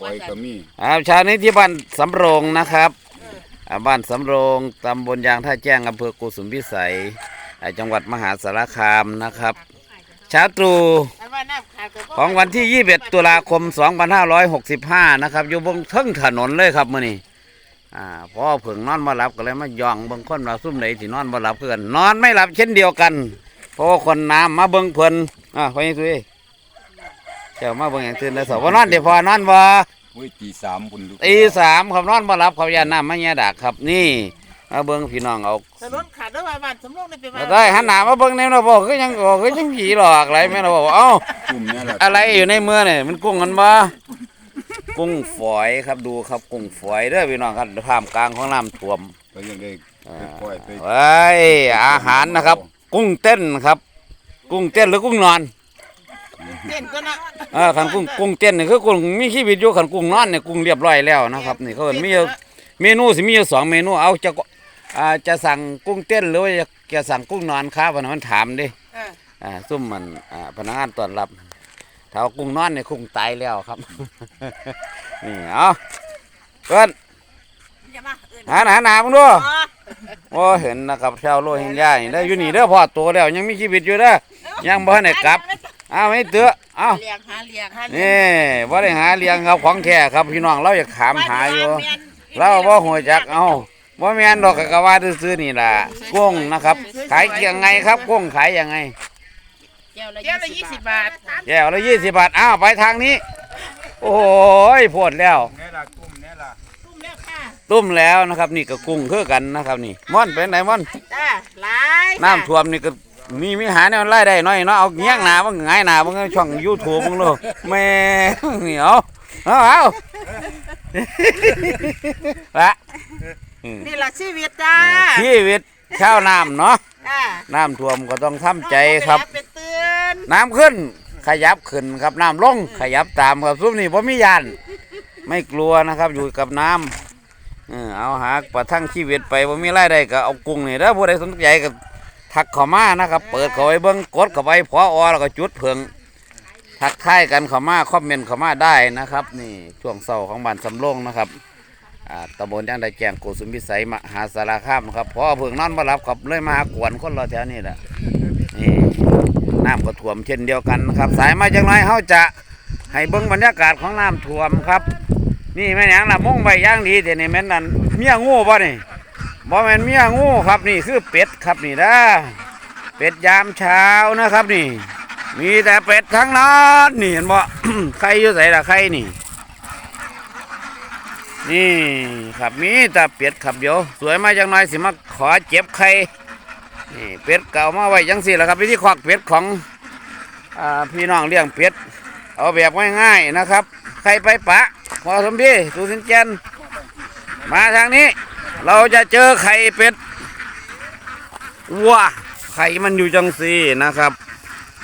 ฝอยก็มีอ่าเช้านี้ที่บ้านสำโรงนะครับอ่าบ้านสำโรงตำบลยางท่าแจ้งอำเภอกุสุมพิสัยอ่าจังหวัดมหาสารคามนะครับ เช้าตรู่อันว่าน้ำขาดก็บ่ของวันที่ 21 ตุลาคม 2565 นะครับ อยู่บนเทิงถนนเลยครับมื้อนี้อ่าพอเพิ่งนอนมาหลับก็เลยมาย่องเบิ่งคนว่าซุ่มไหนที่นอนมาหลับเพื่อนนอนไม่หลับเช่นเดียวกัน เพราะว่าคนน้ำมาเบิ่งเพิ่นอ่าพอยังซุย เจ้ามาเบิ่งอย่างตื่นแล้วสอบว่านอนเดี๋ยวพอนอนบ่โอ้ยตีสามคุณลูกตีสามครับนอนมาหลับเขายาน้ำมาแย่ดักครับนี่มาเบิ่งพี่น้องเอาถนนขาดด้วยว่าบ้านสำโรงนี่เป็นว่าได้หันหน้ามาเบิ่งแนวเราบอกคือยังบอกคือยังผีหลอกอะไรแม่เราบอกว่าเอ้ากลุ่มเนี้แหละอะไรอยู่ในมือเนี่ยมันกุ้งกันบ่กุ้งฝอยครับดูครับกุ้งฝอยเด้อพี่น้องครับท่ามกลางของน้ำท่วมก็ยังได้ไปปล่อยไปไว้อาหารนะครับ กุ้งเต้นครับ กุ้งเต้นหรือกุ้งนอน เต้นก็นะเออขันกุ้งกุ้งเต้นนี่คือกุ้งมีชีวิตอยู่ขันกุ้งนอนเนี่ยกุ้งเรียบร้อยแล้วนะครับนี่เขาเอิ้นมีอยู่เมนูสิมีอยู่สองเมนูเอาจะก็อ่าจะสั่งกุ้งเต้นหรือว่าจะจะสั่งกุ้งนอนครับมันถามดิเอออ่าซุ่มมันอ่าพนักงานต้อนรับถ้าเอากุ้งนอนเนี่ยกุ้งตายแล้วครับนี่เอาเกินอย่ามาเอิ้นหาหนาหนามึงดูอ๋อโอ้เห็นนะครับชาวโลหิงญานี่ได้ออยู่นี่เด้อพ่อโตแล้วยังมีชีวิตอยู่เด้อยังบ่ทันได้กลับเอาไม่เตื้อเอาเลี้ยงหาเลี้ยงหาเลี้ยงนี่บ่ได้หาเลี้ยงครับของแท้ครับพี่น้องเราอยากถามหาอยู่บ้นแม่นเราบ่หัวจักเอาบ่แม่นดอกกะว่าซื่อๆนี่ล่ะกุ้งนะครับ ขายยังไงครับกุ้งขายยังไงแก้วละยี่สิบบาทแก้วละยี่สิบบาทอ้าวไปทางนี้ โอ้ยโพดแล้วแน่ละกลุ่มแน่ละตุ้มแล้วค่ะตุ้มแล้วนะครับ นี่ก็กุ้งคือกันนะครับ นี่ม่อนเป็นไหนม่อนจ้าหลายค่ะน้ำท่วมนี่ก็ มีมีหาเนี่ยมันไล่ได้น้อยเนาะเอาเงี้ยงหนาบ้างง่ายหนาบ้างช่องยูทูบบ้างเลยแม่เหนียวเอาเอาละอืมนี่ล่ะชีวิตจ้าชีวิตชาวน้ำเนาะจ้าน้ำท่วมก็ต้องทำใจครับเป็นเตือนน้ำขึ้น ขยับขึ้นครับน้ำลง ขยับตามครับซุปนี่ผมมียานไม่กลัวนะครับ อยู่กับน้ำเออเอาหาประทังชีวิตไปผมมีรายได้ก็เอากุ้งนี่ถ้าผู้ใดสนใจก็ ทักเข้ามานะครับ เปิดเข้าไปเบิ้งกดเข้าไปพออแล้วก็จุดเพิงทักทายกันเข้ามาคอมเมนต์เข้ามาได้นะครับ นี่ช่วงเศร้าของบ้านสำโรงนะครับอ่าตำบลย่างได้แจงกุสุมพิสัยมหาสารคามครับพอเพิ่งนอนมาหลับครับเลยมาหากวนคนเราแถวนี้แหละนี่น้ำก็ท่วมเช่นเดียวกันนะครับ สายมาจังไรเขาจะให้เบิ่งบรรยากาศของน้ำท่วมครับ นี่แม่นหยังล่ะมุ่งใบย่างดีแต่นี่แม่นนั่นเมียงูป่ะนี่ บ่แมนเมียงูครับนี่คือเป็ดครับนี่นะเป็ดยามเช้านะครับนี่ มีแต่เป็ดทั้งนั้นนี่เห็นบ่ใครอยู่ใส่ละใครนี่ นี่ครับมีแต่เป็ดครับเดี๋ยว สวยมาจังหน่อยสิมาขอเจ็บใครนี่เป็ดเก่ามาไว้จังสี่แหละครับวิธีควักเป็ดของอพี่น้องเลี้ยงเป็ดเอาแบบง่ายๆนะครับ ใครไปปะพอสมพี่สุสินเจนมาทางนี้ เราจะเจอไข่เป็ดว้าไข่มันอยู่จังสี่นะครับ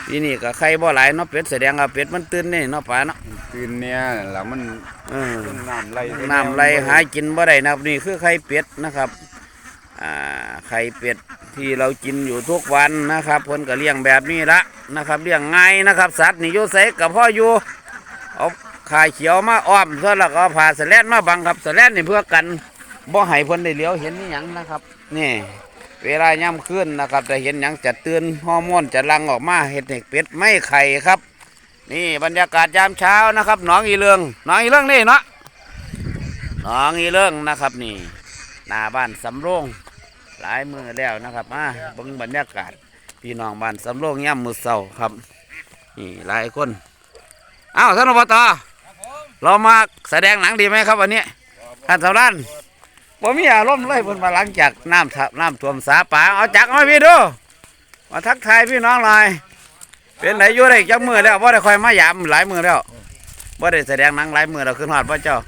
ที่นี่ก็ไข่บ่หลายเนาะเป็ดแสดงว่าเป็ดมันตื่นนี่เนาะป่าเนาะคืนเนี่ยแล้วมันเออน้ำไหลน้ำไหลหากินบ่ได้นะครับ นี่คือไข่เป็ดนะครับอ่าไข่เป็ดที่เรากินอยู่ทุกวันนะครับเพิ่นก็เลี้ยงแบบนี้ละนะครับเลี้ยงง่ายนะครับ สัตว์นี่อยู่ใส่กับพ่ออยู่เอาขาเขียวมาอ้อมเพื่อแล้วก็เอาผ่าสแลนมาบังครับสแลนนี่เพื่อกัน บ่ให้เพิ่นได้เลี้ยวเห็นนี่หยังนะครับนี่เวลาย่ำขึ้นนะครับจะเห็นหยังจะเตือนฮอร์โมนจะหลังออกมาเห็ดเห็กเป็ดไม่ไข่ครับ นี่บรรยากาศยามเช้านะครับหนองอีเลืองหนองอีเลืองนี่เนาะหนองอีเรื่องนะครับนี่หน้าบ้านสำโรงหลายมือแล้วนะครับมาเบิ่งบรรยากาศพี่น้องบ้านสำโรงย่ำมือเศร้าครับนี่หลายคนอ้าวท่านอบตเรามาแสดงหนังดีไหมครับวันนี้ท่านสาวด้าน ผมมีอารมณ์เลยเพิ่นมาหลังจากน้ำท่วมน้ำท่วมสาป่าเอาจักรมาพี่ดูมาทักทายพี่น้องหน่อยเป็นไหนอยู่ได้จักมือแล้วว่าได้คอยมายามหลายมือแล้วว่าได้แสดงหนังหลายมือเราขึ้นหอดพระเจ้า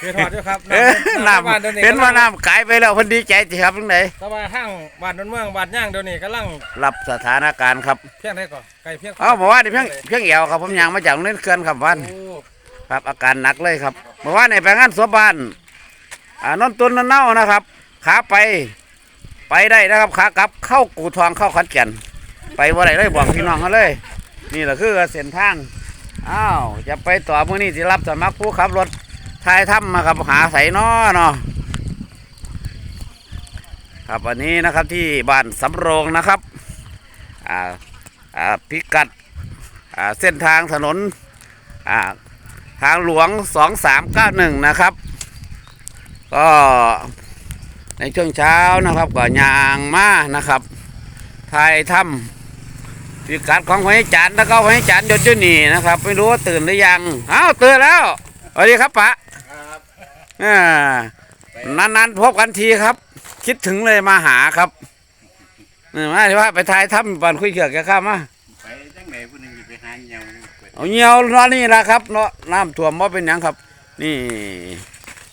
เฮ็ดฮอดด้วยครับเอ้ยน้ำเป็นว่าน้ำขายไปแล้วเพันดีใจสิครับทั้งไหนแต่ว่าห้างบ้านนนเมืองบ้านย่างเดี๋ยวนี้กำลังรับสถานการณ์ครับเพียงได้ก่อนไก่เพียงเอาบอกว่านี่เพียงเพียงเอวครับผมยางมาจากโรงเล่นเขื่อนครับวันโอ้ครับอาการหนักเลยครับเมื่อวานในไปงานสวบ้าน อ่านนตุนนนเน่านะครับ ขาไปไปได้นะครับขากลับเข้ากูทองเข้าขัดแก่นไปว่าไรเลยบอกพี่น้องเขาเลย นี่แหละคือเส้นทางอ้าวจะไปต่อมื้อนี้สิรับสมัครผู้ขับรถทายถ้ำมากับหาใส่น้อเนาะครับวันนี้นะครับที่บ้านสำโรงนะครับอ่าอ่าพิกัดอ่าเส้นทางถนนอ่าทางหลวง 2391 นะครับ ก็ในช่วงเช้านะครับก็ยางมานะครับทายถ้ำพิกัดของหอยจานแล้วก็หอยจานยศจุนี่นะครับ ไม่รู้ว่าตื่นหรือยังอ้าวตื่นแล้วสวัสดีครับปะอ่านานๆพบกันทีครับ คิดถึงเลยมาหาครับนี่มาที่ว่าไปทายถ้ำปันคุยเกี่ยวกับข้ามมาไปจังไหนผู้หนึงสิไปหาเหี่ยวไปเอาเงียวนอนนี่ละครับเนาะน้ำท่วมว่าเป็นหยังครับ นี่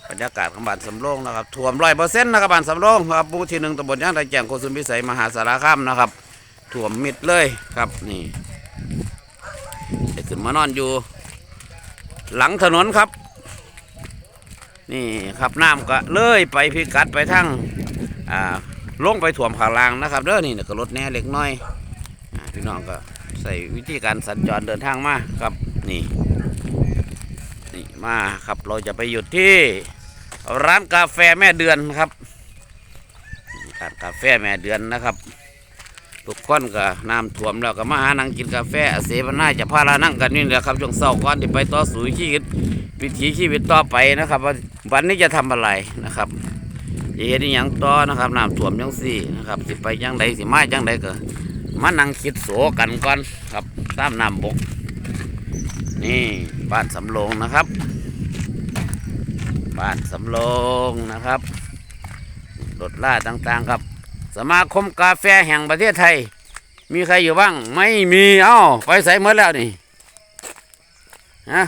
บรรยากาศของบ้านสำโรงนะครับท่วมร้อยเปอร์เซ็นต์นะครับบ้านสำโรงครับหมู่ที่หนึ่งตำบลย่างตะแจงโกสุมพิสัยมหาสารคามนะครับถ่วมมิดเลยครับนี่จะขึ้นมานอนอยู่ หลังถนนครับ นี่ครับน้ำก็เลยไปพิกัดไปทั้งอ่าลงไปถ่วมขางล่างนะครับเด้อนี่ก็รถแหน่เล็กน้อยพี่น้องก็ใส่วิธีการสัญจรเดินทางมาครับนี่นี่มาครับเราจะไปหยุดที่ ร้านกาแฟแม่เดือนครับร้านกาแฟแม่เดือนนะครับทุกคนก็น้ำท่วมแล้วก็มาหานั่งกินกาแฟเสวนาจะพาเรานั่งกันนี่แหละครับช่วงเช้าก่อนที่ไปต่อสู่ชีวิตวิถีชีวิตต่อไปนะครับว่าวันนี้จะทำอะไรนะครับจะเห็นอย่างต่อนะครับน้ำท่วมยังสี่นะครับสิไปยังใดสิมายังใดก็มานั่งคิดโสกันก่อนครับตามน้ำบก นี่บ้านสำโรงนะครับ บ้านสำโรงนะครับรถล่าต่างๆครับ สมาคมกาแฟแห่งประเทศไทย มีใครอยู่บ้าง ไม่มีเอ้าไปใส่หมดแล้วนี่ฮะ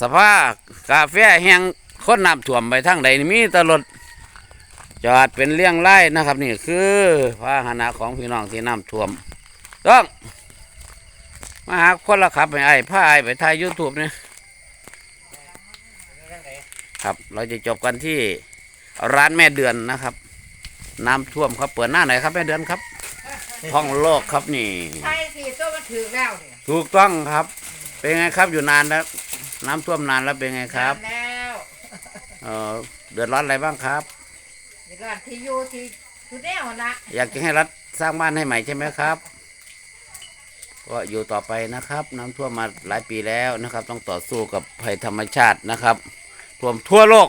สภาพกาแฟแห่งคนน้ำท่วมไปทางใดมีตลดจอดเป็นเลี่ยงไล่นะครับ นี่คือพาหนะของพี่น้องที่น้ำท่วมต้องมาหาคนละครับไปไอ้ผ้าไอ้ไปถ่ายยูทูบเนี่ย ครับ เราจะจบกันที่ร้านแม่เดือนนะครับ น้ำท่วมครับเปิดหน้าไหนครับแม่เดือนครับท่องโลกครับนี่ใช่สิตัวมันถือแล้วเนี่ยถูกต้องครับ เป็นไงครับอยู่นานแล้ว น้ำท่วมนานแล้วเป็นไงครับทำแล้วเออเดือดร้อนอะไรบ้างครับ เดี๋ยวก่อนที่อยู่ที่ทุแนวละอยากจะให้รัฐสร้างบ้านให้ใหม่ใช่ไหมครับ ก็อยู่ต่อไปนะครับ น้ำท่วมมาหลายปีแล้วนะครับ ต้องต่อสู้กับภัยธรรมชาตินะครับ ท่วมทั่วโลก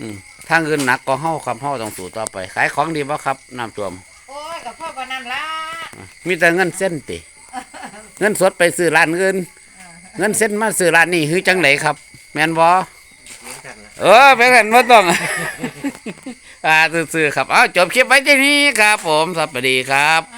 อืมทางอื่นหนักก็เฮาครับเฮาต้องสู้ต่อไป ขายของดีป่ะครับน้ำท่วม โอ้ยกับพ่อก็นั่นละมีแต่เงินเส้นติ เงินสดไปซื้อร้านเงิน เงินเส้นมาซื้อร้านนี่คือจังไหนครับ แม่นบ่เออไปกันบ่ต้อง อ่าซื้อๆครับ เอาจบคลิปไว้ที่นี้ครับ ผมสวัสดีครับ อ่